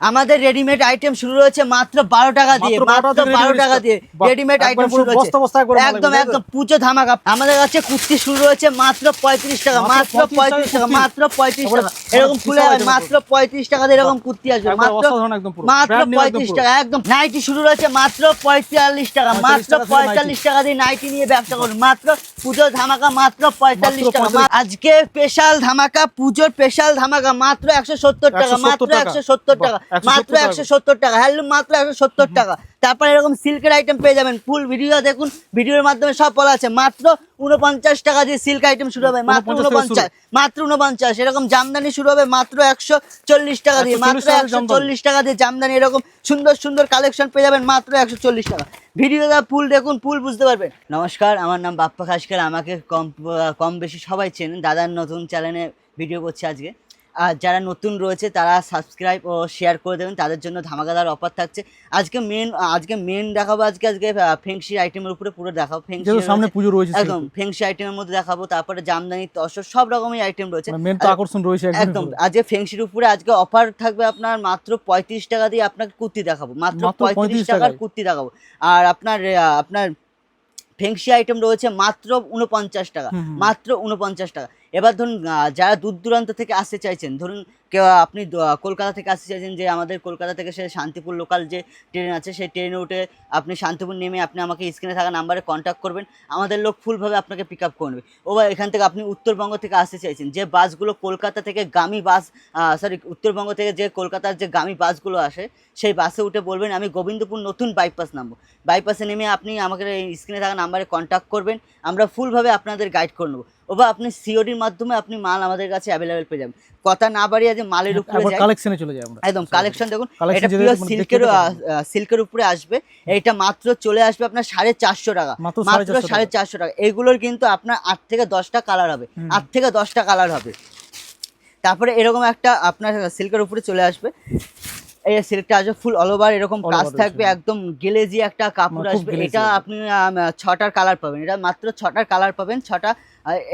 আমাদের readymade item শুরু রয়েছে মাত্র বারো টাকা দিয়ে মাত্র 12 মাত্র থেকে বারো টাকা দিয়ে রেডিমেড আইটেম শুরু হয়েছে একদম একদম পুজো ধামাকা। আমাদের কাছে কুর্তি শুরু রয়েছে মাত্র পঁয়ত্রিশ টাকা মাত্র মাত্র 35 পঁয়ত্রিশ টাকা মাত্র পঁয়ত্রিশ টাকা। এরকম খুলে মাত্র পঁয়ত্রিশ টাকা দিয়ে এরকম কুর্তি আসবে মাত্র। মাত্র পঁয়ত্রিশ টাকা একদম নাইটি শুরু রয়েছে মাত্র পঁয়তাল্লিশ টাকা মাত্র পঁয়তাল্লিশ টাকা দিয়ে নাইটি নিয়ে ব্যবসা করুন মাত্র পুজো ধামাকা মাত্র পঁয়তাল্লিশ টাকা আজকে স্পেশাল ধামাকা পুজোর স্পেশাল ধামাকা মাত্র একশো সত্তর টাকা মাত্র একশো সত্তর টাকা 170 মাত্র একশো সত্তর টাকা হ্যান্ডলুম মাত্র একশো সত্তর টাকা। তারপরে এরকম সিল্কের আইটেম পেয়ে যাবেন। ফুল ভিডিও দেখুন ভিডিওর মাধ্যমে সব বলা আছে। মাত্র উনপঞ্চাশ টাকা দিয়ে সিল্ক আইটেম শুরু হবে। মাত্র 49 থেকে উনপঞ্চাশ মাত্র উনপঞ্চাশ এরকম জামদানি শুরু হবে মাত্র একশো চল্লিশ টাকা দিয়ে। 140 মাত্র একশো চল্লিশ টাকা দিয়ে জামদানি। এরকম সুন্দর সুন্দর কালেকশন পেয়ে যাবেন মাত্র একশো চল্লিশ টাকা। ভিডিও ভিডিওটা ফুল দেখুন ফুল বুঝতে পারবেন। নমস্কার আমার নাম বাপ্পা খাসকার। আমাকে কম কম বেশি সবাই চেনেন। দাদার নতুন চ্যানেলে ভিডিও করছে আজকে। যারা নতুন রয়েছে তারা সাবস্ক্রাইব ও শেয়ার করে দেবেন। তাদের জন্য ধামাকাদার অফার থাকছে। আজকে মেন আজকে মেন দেখাবো আজকে আজকে ফেংসি আইটেমের উপরে পুরো দেখাবো। ফেংসি সামনে পুজো রয়েছে একদম ফেংসি আইটেমের মধ্যে দেখাবো। তারপরে জামদানি তসর সব রকমের আইটেম রয়েছে। মেন তো আকর্ষণ রয়েছে একদম। আজকে ফেংসির উপরে আজকে অফার থাকবে আপনার মাত্র পঁয়ত্রিশ টাকা দিয়ে আপনাকে কুর্তি দেখাবো। মাত্র পঁয়ত্রিশ 35 টাকার কুর্তি দেখাবো। আর আপনার আপনার ফেংসি আইটেম রয়েছে মাত্র উনপঞ্চাশ টাকা। মাত্র উনপঞ্চাশ টাকা। এবার ধরুন যারা দূর দূরান্ত থেকে আসতে চাইছেন ধরুন কেউ আপনি কলকাতা থেকে আসতে চাইছেন যে আমাদের কলকাতা থেকে সে শান্তিপুর লোকাল যে ট্রেন আছে, সেই ট্রেনে উঠে আপনি শান্তিপুর নেমে আপনি আমাকে স্ক্রিনে থাকা নাম্বারে কন্ট্যাক্ট করবেন। আমাদের লোক ফুলভাবে আপনাকে পিক আপ করবে। ও বা এখান থেকে আপনি উত্তরবঙ্গ থেকে আসতে চাইছেন। যে বাসগুলো কলকাতা থেকে গামী বাস সরি উত্তরবঙ্গ থেকে যে কলকাতার যে গামী বাসগুলো আসে, সেই বাসে উঠে বলবেন, আমি গোবিন্দপুর নতুন বাইপাস নামবো। বাইপাসে নেমে আপনি আমাকে স্ক্রিনে থাকা নাম্বারে কন্ট্যাক্ট করবেন। আমরা ফুলভাবে আপনাদের গাইড করে নেব। ও বা আপনি সিওডির মাধ্যমে আপনি মাল আমাদের কাছে অ্যাভেলেবেল পেয়ে যাবেন। কথা না বাড়িয়ে যে মালের উপরে আবার যাই। কালেকশনে চলে যায় আমরা। একদম কালেকশন দেখুন এটা পিওর সিল্কের সিল্কের উপরে আসবে। এইটা মাত্র চলে আসবে আপনার সাড়ে চারশো টাকা। মাত্র মাত্র 450 সাড়ে চারশো টাকা। এগুলোর কিন্তু আপনার আট থেকে দশটা কালার হবে। হুম। আট থেকে দশটা কালার হবে। তারপরে এরকম একটা আপনার সিল্কের উপরে চলে আসবে। এই সিল্কটা আসবে ফুল অল ওভার এরকম কাজ থাকবে। একদম গেলেজি একটা কাপড় মানে আসবে। এটা আপনি ছটার কালার পাবেন। এটা মাত্র ছটার কালার পাবেন। ছটা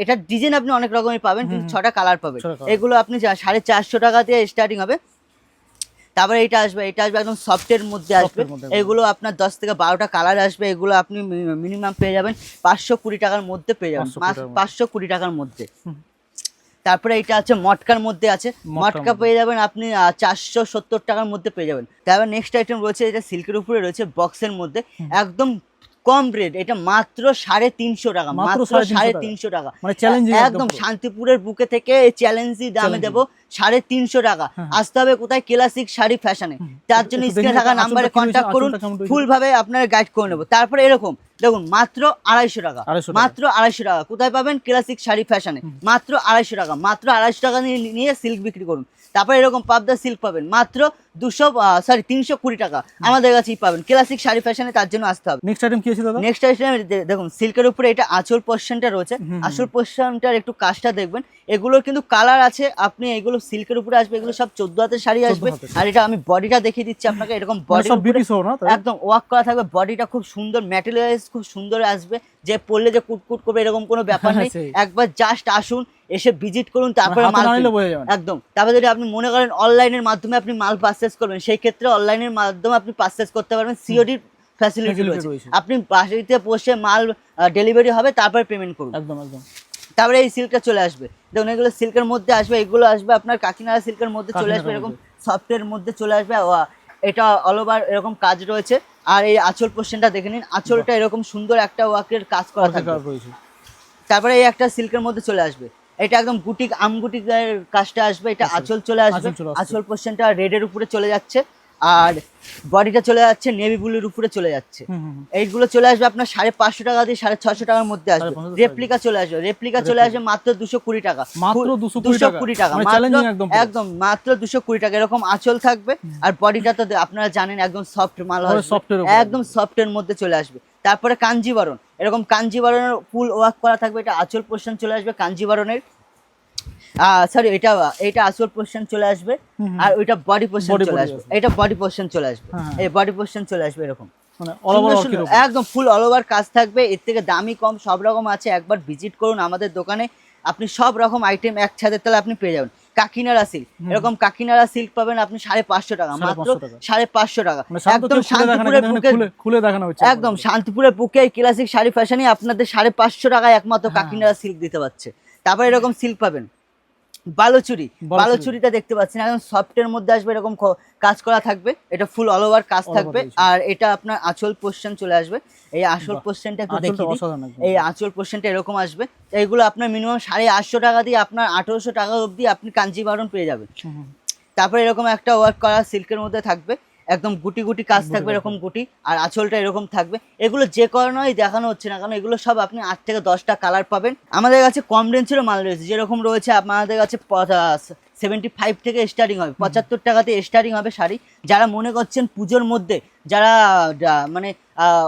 এটার ডিজাইন আপনি অনেক রকমের পাবেন কিন্তু ছটা কালার পাবেন। এগুলো আপনি সাড়ে চারশো টাকা দিয়ে স্টার্টিং হবে। তারপরে এটা আসবে এটা আসবে একদম সফটের মধ্যে আসবে এর মধ্যে একদম। এগুলো আপনার দশ থেকে বারোটা কালার আসবে এগুলো আপনি মিনিমাম পেয়ে যাবেন পাঁচশো কুড়ি টাকার মধ্যে পেয়ে যাবেন। 500 কুড়ি টাকার মধ্যে। পাঁচশো কুড়ি টাকার মধ্যে। তারপরে এটা আছে মটকার মধ্যে আছে। মটকা পেয়ে যাবেন আপনি চারশো সত্তর টাকার মধ্যে পেয়ে যাবেন। তারপর নেক্সট আইটেম রয়েছে এটা সিল্কের উপরে রয়েছে বক্সের মধ্যে। একদম কম রেট এটা মাত্র সাড়ে তিনশো টাকা মাত্র মাত্র 350 সাড়ে তিনশো টাকা। মানে একদম শান্তিপুরের বুকে থেকে চ্যালেঞ্জি দামে দেবো সাড়ে তিনশো টাকা। হ্যাঁ। আসতে হবে কোথায়? ক্লাসিক শাড়ি ফ্যাশনে তার জন্য স্ক্রিনে থাকা নাম্বারে কন্ট্যাক্ট করুন। আঁচলটা কেমন রয়েছে? ফুল ভাবে আপনার গাইড করে নেব। তারপরে এরকম দেখুন মাত্র আড়াইশো টাকা। মাত্র আড়াইশো টাকা। কোথায় পাবেন? ক্লাসিক শাড়ি ফ্যাশনে মাত্র আড়াইশো টাকা। মাত্র আড়াইশো টাকা নিয়ে সিল্ক বিক্রি করুন। তারপরে এরকম পাবদা সিল্ক পাবেন। মাত্র দুশো সরি তিনশো কুড়ি টাকা। আমাদের কাছেই পাবেন। ক্লাসিক শাড়ি ফ্যাশনে তার জন্য আসতে হবে। নেক্সট আইটেম কি দাদা? নেক্সট আইটেম দেখুন সিল্কের উপরে এটা আঁচল পোর্শনটা রয়েছে। আঁচল পোর্শনটার একটু কাজটা দেখবেন। এগুলোর কিন্তু কালার আছে। আপনি এগুলো সিল্কের উপরে আসবে এগুলো সব চোদ্দ হাতের শাড়ি আসবে। আর এটা আমি বডিটা দেখিয়ে দিচ্ছি আপনাকে এরকম মানে বডি? একদম ওয়াক করা থাকবে। বডিটা খুব সুন্দর ম্যাটেরিয়াল খুব সুন্দর আসবে। যে পরলে যে কুটকুট করবে এরকম কোনো ব্যাপার নেই। একবার জাস্ট আসুন এসে ভিজিট করুন তারপরে মানে মাল যাবে না। একদম। তারপরে যদি আপনি মনে করেন অনলাইনের মাধ্যমে আপনি মাল পারচেস করবেন সেই ক্ষেত্রে অনলাইনের মাধ্যমে আপনি পারচেস করতে পারবেন সিওডির ফ্যাসিলিটি রয়েছে। আপনি বাড়িতে বসে মাল ডেলিভারি হবে তারপরে পেমেন্ট করুন। একদম একদম। তারপরে এই সিল্কটা চলে আসবে। দেখুন এগুলো সিল্কের মধ্যে আসবে এগুলো আসবে আপনার কাকিনাড়া সিল্কের মধ্যে চলে আসবে এরকম সফটের মধ্যে চলে আসবে। এটা অল ওভার এরকম কাজ রয়েছে। আর এই আঁচল পোর্শনটা দেখে নিন। আঁচলটা এরকম সুন্দর একটা ওয়ার্কের কাজ করা থাকবে। তারপরে এই একটা সিল্কের মধ্যে চলে আসবে। এটা একদম গুটি আমগুটির কাজটা আসবে এটা আঁচল। চলে আসবে। আঁচল পোর্শনটা রেডের উপরে চলে যাচ্ছে আর বডিটা চলে যাচ্ছে নেভি ব্লুর উপরে চলে যাচ্ছে। এইগুলো চলে আসবে আপনার সাড়ে পাঁচশো টাকা দিয়ে সাড়ে ছশো টাকার মধ্যে আসবে। 550 রেপ্লিকা চলে আসবে রেপ্লিকা চলে আসবে মাত্র দুশো কুড়ি টাকা। মাত্র ফু- 220 টাকা। কুড়ি টাকা। মানে একদম মাত্র দুশো কুড়ি টাকা। এরকম আঁচল থাকবে আর বডিটা তো আপনারা জানেন একদম সফট মাল হবে একদম সফটের মধ্যে চলে আসবে। তারপরে কাঞ্জিবরণ। এরকম কাঞ্জিবরণের ফুল ওয়ার্ক করা থাকবে এটা আচল পোর্শন চলে আসবে কাঞ্জিবরণের সরি এটা এটা আঁচল পোর্শন চলে আসবে। আর ওইটা বডি পোর্শন চলে আসবে। এটা বডি পোর্শন চলে আসবে। এই বডি পোর্শন চলে আসবে এরকম মানে একদম ফুল অল ওভার কাজ থাকবে এর থেকে দামি কম সব রকম আছে একবার ভিজিট করুন আমাদের দোকানে আপনি সব রকম আইটেম এক ছাদের তলে আপনি পেয়ে যাবেন কাকিনাড়া সিল্ক এরকম কাকিনারা সিল্ক পাবেন আপনি সাড়ে পাঁচশো টাকা মাত্র সাড়ে পাঁচশো টাকা। মানে একদম শান্তিপুরের বুকে খুলে- দেখানো হচ্ছে একদম শান্তিপুরের বুকে এই ক্লাসিক শাড়ি ফ্যাশনই আপনাদের সাড়ে পাঁচশো টাকায় একমাত্র কাকিনারা কাকিনাড়া সিল্ক দিতে পারছে। তারপরে এরকম সিল্ক পাবেন। বালুচুরি। বালুচুরি। বালুচুরিটা দেখতে পাচ্ছেন। একদম সফটের মধ্যে আসবে এরকম কাজ করা থাকবে। এটা ফুল অল ওভার কাজ থাকবে। আর এটা আপনার আঁচল পোর্শন চলে আসবে। এই আঁচল। পোর্শনটা একটু দেখি দেখিয়ে। এই আঁচল পোর্শনটা এরকম আসবে। এইগুলো আপনার মিনিমাম সাড়ে আটশো টাকা দিয়ে আপনার আঠারোশো টাকা অবধি আপনি কাঞ্জিবারণ পেয়ে যাবেন। তারপরে এরকম একটা ওয়ার্ক করা সিল্কের মধ্যে থাকবে। একদম গুটি গুটি কাজ থাকবে এরকম গুটি আর আঁচলটা এরকম থাকবে। এগুলো যে কারণেই দেখানো হচ্ছে না কারণ এগুলো সব আপনি আট থেকে দশটা কালার পাবেন। আমাদের কাছে কম রেঞ্জেরও মাল রয়েছে যেরকম রয়েছে আমাদের কাছে সেভেন্টি ফাইভ থেকে স্টার্টিং হবে পঁচাত্তর টাকাতে স্টার্টিং হবে শাড়ি। যারা মনে করছেন পুজোর মধ্যে যারা মানে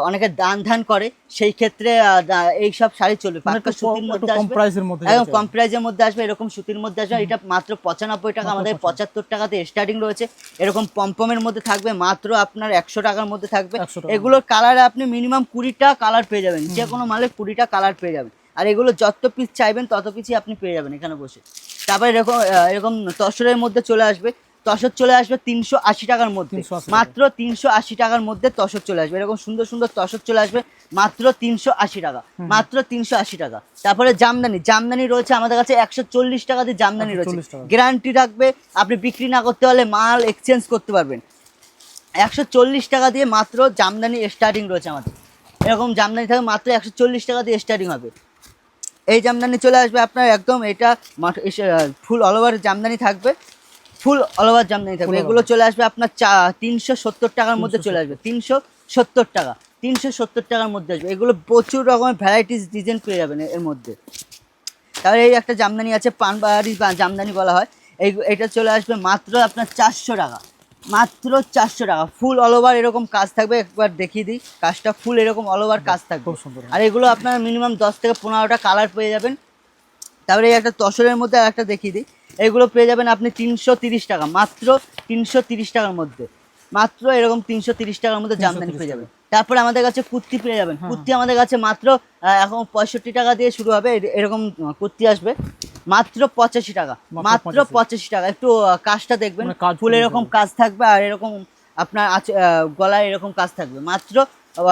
অনেকে দান ধান করে সেই ক্ষেত্রে আহ, দা- এইসব শাড়ি চলবে। মানে পাক্কা সুতির কম- মধ্যে কম আসবে। প্রাইসের মধ্যে একদম কম প্রাইজের মধ্যে আসবে এরকম সুতির মধ্যে আসবে। এটা মাত্র পঁচানব্বই টাকা আমাদের পঁচাত্তর টাকাতে স্টার্টিং রয়েছে। এরকম পম্পমের মধ্যে থাকবে মাত্র আপনার একশো টাকার মধ্যে থাকবে। এগুলোর কালারে আপনি মিনিমাম কুড়িটা কালার পেয়ে যাবেন। যে কোনো মালে কুড়িটা কালার পেয়ে যাবেন। আর এগুলো যত পিস চাইবেন তত পিসই আপনি পেয়ে যাবেন এখানে বসে। তারপরে এরকম এরকম তসরের মধ্যে চলে আসবে। তসর চলে আসবে তিনশো আশি টাকার মধ্যে। মাত্র তিনশো আশি টাকার মধ্যে তসর চলে আসবে। এরকম সুন্দর সুন্দর তসর চলে আসবে মাত্র তিনশো আশি টাকা। মাত্র তিনশো আশি টাকা। তারপরে জামদানি। জামদানি রয়েছে আমাদের কাছে একশো চল্লিশ টাকা দিয়ে জামদানি রয়েছে। গ্যারান্টি রাখবে আপনি বিক্রি না করতে হলে মাল এক্সচেঞ্জ করতে পারবেন। একশো চল্লিশ টাকা দিয়ে মাত্র জামদানি স্টার্টিং রয়েছে আমাদের। এরকম জামদানি থাকবে মাত্র একশো চল্লিশ টাকা দিয়ে স্টার্টিং হবে। এই জামদানি চলে আসবে আপনার একদম এটা ফুল অল ওভার জামদানি থাকবে। ফুল অল ওভার জামদানি থাকবে। এগুলো চলে আসবে আপনার চা তিনশো সত্তর টাকার মধ্যে চলে আসবে। তিনশো সত্তর। টাকা। তিনশো সত্তর টাকার মধ্যে আসবে। এগুলো প্রচুর রকমের ভ্যারাইটিস ডিজাইন পেয়ে যাবেন এর মধ্যে। তাহলে এই একটা জামদানি আছে পানবাড়ি বা জামদানি বলা হয়। এই এটা চলে আসবে মাত্র আপনার চারশো টাকা। মাত্র চারশো টাকা। ফুল অল ওভার এরকম কাজ থাকবে। একবার দেখিয়ে দিই। কাজটা ফুল এরকম অল ওভার কাজ থাকবে। সুন্দর আর এগুলো আপনার মিনিমাম দশ থেকে পনেরোটা কালার পেয়ে যাবেন। তারপরে এই একটা তসরের মধ্যে আর একটা দেখিয়ে দিই। এগুলো পেয়ে যাবেন আপনি তিনশো তিরিশ টাকা মাত্র তিনশো তিরিশ টাকার মধ্যে। মাত্র এরকম তিনশো তিরিশ টাকার মধ্যে জামদানি পেয়ে যাবেন। তারপরে আমাদের কাছে কুর্তি পেয়ে যাবেন। কুর্তি আমাদের কাছে মাত্র এখন পঁয়ষট্টি টাকা দিয়ে শুরু হবে। এরকম কুর্তি আসবে। মাত্র পঁচাশি টাকা। মাত্র মাত্র 85 পঁচাশি টাকা। একটু কাজটা দেখবেন। মানে ফুল এরকম কাজ থাকবে আর এরকম আপনার আহ, গলায় এরকম কাজ থাকবে। মাত্র আহ,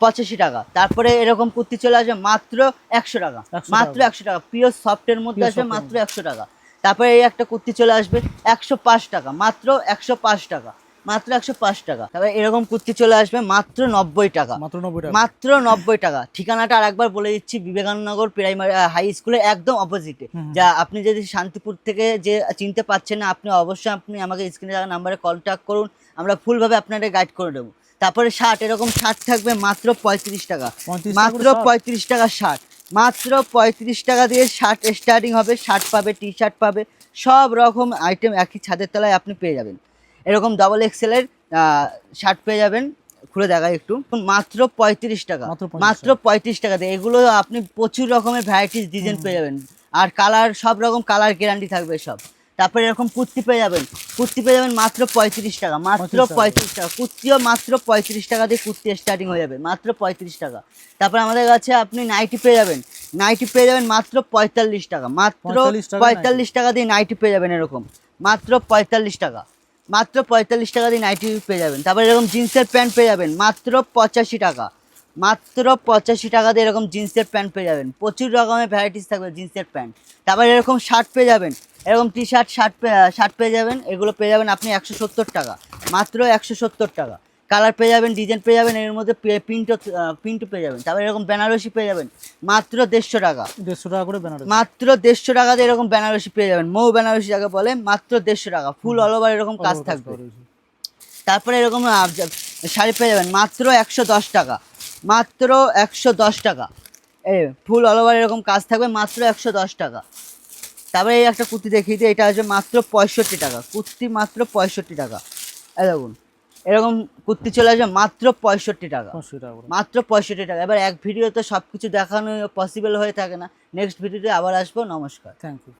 পঁচাশি টাকা। তারপরে এরকম কুর্তি চলে আসবে মাত্র একশো টাকা। মাত্র একশো টাকা। পিওর সফটের মধ্যে আসবে মাত্র একশো টাকা। তারপরে এই একটা কুর্তি চলে আসবে একশো পাঁচ টাকা মাত্র একশো পাঁচ টাকা মাত্র একশো পাঁচ টাকা। তারপরে এরকম কুর্তি চলে আসবে মাত্র নব্বই টাকা। মাত্র নব্বই টাকা। মাত্র নব্বই টাকা। ঠিকানাটা আরেকবার বলে দিচ্ছি বিবেকানন্দনগর প্রাইমারি হাই স্কুলের একদম অপোজিটে। যা আপনি যদি শান্তিপুর থেকে যে চিনতে পারছেন না আপনি অবশ্যই আপনি আমাকে স্ক্রিনে থাকা নাম্বারে কন্ট্যাক্ট করুন আমরা ফুলভাবে আপনাদের গাইড করে দেবো। তারপরে শার্ট এরকম শার্ট থাকবে মাত্র পঁয়ত্রিশ টাকা। মাত্র পঁয়ত্রিশ টাকা শার্ট মাত্র পঁয়ত্রিশ টাকা দিয়ে শার্ট স্টার্টিং হবে শার্ট পাবে টি শার্ট পাবে সব রকম আইটেম একই ছাদের তলায় আপনি পেয়ে যাবেন। এরকম ডবল এক্সেলের শার্ট পেয়ে যাবেন খুলে দেখাই একটু। মাত্র পঁয়ত্রিশ টাকা। মাত্র 35 মাত্র পঁয়ত্রিশ টাকা দিয়ে। এগুলো আপনি প্রচুর রকমের ভ্যারাইটিস ডিজাইন পেয়ে যাবেন। আর কালার সব রকম কালার গ্যারান্টি থাকবে সব। তারপরে এরকম কুর্তি পেয়ে যাবেন। কুর্তি পেয়ে যাবেন মাত্র পঁয়ত্রিশ টাকা মাত্র পঁয়ত্রিশ টাকা। কুর্তিও মাত্র পঁয়ত্রিশ টাকা দিয়ে কুর্তি স্টার্টিং হয়ে যাবে মাত্র পঁয়ত্রিশ টাকা। তারপর আমাদের কাছে আপনি নাইটি পেয়ে যাবেন। নাইটি পেয়ে যাবেন মাত্র পঁয়তাল্লিশ টাকা মাত্র পঁয়তাল্লিশ টাকা দিয়ে নাইটি পেয়ে যাবেন এরকম। মাত্র পঁয়তাল্লিশ টাকা মাত্র পঁয়তাল্লিশ টাকা দিয়ে নাইটি পেয়ে যাবেন। তারপর এরকম জিন্সের প্যান্ট পেয়ে যাবেন মাত্র পঁচাশি টাকা। মাত্র পঁচাশি টাকা দিয়ে এরকম জিন্সের প্যান্ট পেয়ে যাবেন। প্রচুর রকমের ভ্যারাইটিস থাকবে জিন্সের প্যান্ট। তারপর এরকম শার্ট পেয়ে যাবেন এরকম টি শার্ট শার্ট শার্ট পেয়ে যাবেন। এগুলো পেয়ে যাবেন আপনি একশো সত্তর টাকা। মাত্র একশো সত্তর টাকা। কালার পেয়ে যাবেন ডিজাইন পেয়ে যাবেন এর মধ্যে প্রিন্টও প্রিন্টও পেয়ে যাবেন। তারপর এরকম বেনারসি পেয়ে যাবেন। মাত্র দেড়শো টাকা। দেড়শো টাকা করে বেনারস মাত্র দেড়শো টাকা দিয়ে এরকম বেনারসি পেয়ে যাবেন। মৌ বেনারসি যাকে বলে মাত্র দেড়শো টাকা। ফুল অল ওভার এরকম কাজ থাকবে। তারপরে এরকম শাড়ি পেয়ে যাবেন। মাত্র একশো দশ টাকা। মাত্র একশো দশ টাকা। এ ফুল অল ওভার এরকম কাজ থাকবে। মাত্র একশো দশ টাকা। তারপরে এই একটা কুর্তি দেখিয়ে দিই এটা আছে মাত্র পঁয়ষট্টি টাকা। কুর্তি মাত্র পঁয়ষট্টি টাকা। এই দেখুন এরকম কুর্তি চলে আসবে মাত্র পঁয়ষট্টি টাকা। মাত্র পঁয়ষট্টি টাকা। এবার এক ভিডিওতে সব কিছু দেখানো পসিবল হয়ে থাকে না। নেক্সট ভিডিওতে আবার আসব। নমস্কার। Thank you